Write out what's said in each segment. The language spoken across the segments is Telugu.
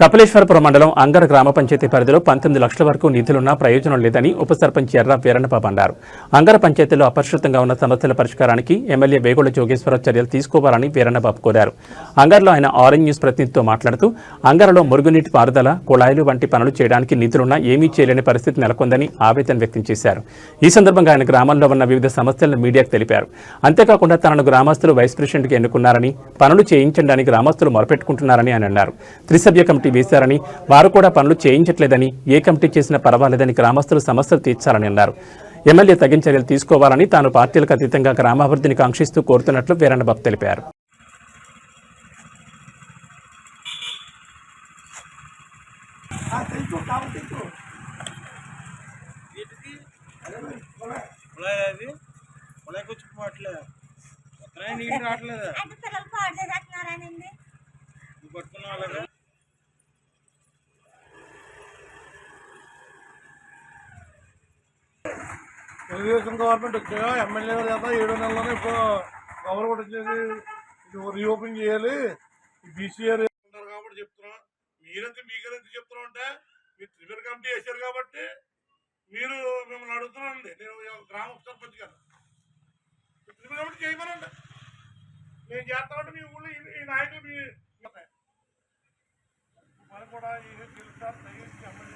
కపిలేశ్వరపురం మండలం అంగర గ్రామ పంచాయతీ పరిధిలో పంతొమ్మిది లక్షల వరకు నిధులున్నా ప్రయోజనం లేదని ఉప సర్పంచ్ ఎర్ర వీరణబాబు అన్నారు. అంగర పంచాయతీలో అపరిశుద్ధంగా ఉన్న సమస్యల పరిష్కారానికి ఎమ్మెల్యే వేగొండ జోగేశ్వరరావు చర్యలు తీసుకోవాలని వీరణబాబు కోరారు. అంగర్లో ఆయన ఆరెంజ్ న్యూస్ ప్రతినిధితో మాట్లాడుతూ అంగరలో మురుగునీటి పారుదల కుళాయిలు వంటి పనులు చేయడానికి నిధులున్నా ఏమీ చేయలేని పరిస్థితి నెలకొందని ఆవేదన వ్యక్తం చేశారు. ఈ సందర్భంగా ఆయన గ్రామంలో ఉన్న వివిధ సమస్యలను మీడియాకు తెలిపారు. అంతేకాకుండా తనను గ్రామస్తులు వైస్ ప్రెసిడెంట్గా ఎన్నుకున్నారని పనులు చేయించడానికి గ్రామస్తులు మొరపెట్టుకుంటున్నారని ఆయన అన్నారు. త్రిసభ్య కమిటీ వేశారని వారు కూడా పనులు చేయించట్లేదని ఏ కమిటీ చేసినా పర్వాలేదని గ్రామస్తులు సమస్యలు తీర్చాలని అన్నారు. ఎమ్మెల్యే తగిన చర్యలు తీసుకోవాలని తాను పార్టీలకు అతీతంగా గ్రామాభివృద్ధిని కాంక్షిస్తూ కోరుతున్నట్లు వీరన్నబాబు తెలిపారు. అది తెలుగుదేశం గవర్నమెంట్ వచ్చాయో ఎమ్మెల్యే గారు కదా ఏడు నెలలోనే ఇప్పుడు పవర్ కూడా వచ్చేది రీఓపెన్ చేయాలి బీసీఆర్ ఉంటారు కాబట్టి చెప్తున్నాం మీరంతా మీకెంత చెప్తున్నా అంటే మీరు త్రిపుర కమిటీ వేశారు కాబట్టి మీరు మిమ్మల్ని అడుగుతున్నానండి నేను గ్రామ సర్పంచ్ గారు త్రిపుర కమిటీ చేయమనండి నేను చేస్తామంటే మీ ఊళ్ళో ఈ- నాయకులు మీ కూడా ఇది తెలుస్తారు ఎమ్మెల్యే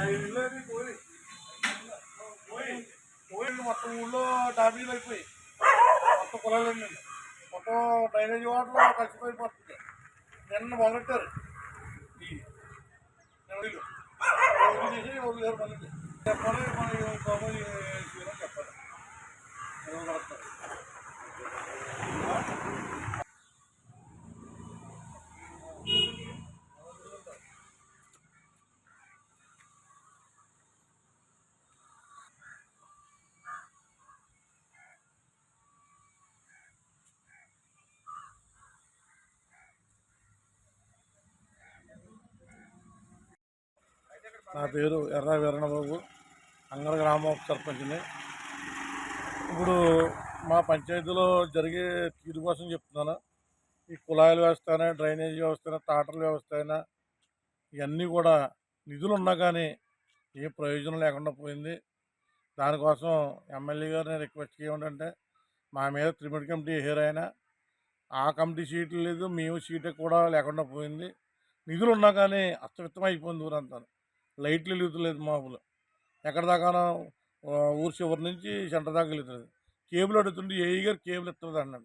నా ఇల్లు అది పోయి పోయి పోయి మొత్తం ఊళ్ళో డాబీలు అయిపోయి మొత్తం పొలాలండి మొత్తం డ్రైనేజ్ వాటర్ కలిసిపోయిపోతుంది నిన్న మొదలెట్టారు ఈ నెలలు. రోజు చేసి వదిలేరు మళ్ళీ నా పేరు ఎర్ర వీరణబాబు అంగర గ్రామ ఉప సర్పంచ్ని. ఇప్పుడు మా పంచాయతీలో జరిగే తీరు కోసం చెప్తున్నాను. ఈ కుళాయిల వ్యవస్థ అయినా డ్రైనేజ్ వ్యవస్థ అయినా టాటర్ల వ్యవస్థ అయినా ఇవన్నీ కూడా నిధులు ఉన్నా కానీ ఏ ప్రయోజనం లేకుండా పోయింది. దానికోసం ఎమ్మెల్యే గారిని రిక్వెస్ట్ చేయమంటే మా మీద త్రిమిడి కమిటీ హెయిర్ అయినా ఆ కమిటీ సీట్లు లేదు మేము సీటు కూడా లేకుండా పోయింది. నిధులు ఉన్నా కానీ అస్తవ్యస్తం అయిపోయింది ఊరంతా. లైట్లు వెలుగుతలేదు మామూలు. ఎక్కడ దాకానో ఊరు చివరి నుంచి సెంటర్ దాకా వెళ్తుంది కేబుల్ అడుగుతుంటే ఏ గారు కేబుల్ ఇస్తుంది అన్నాడు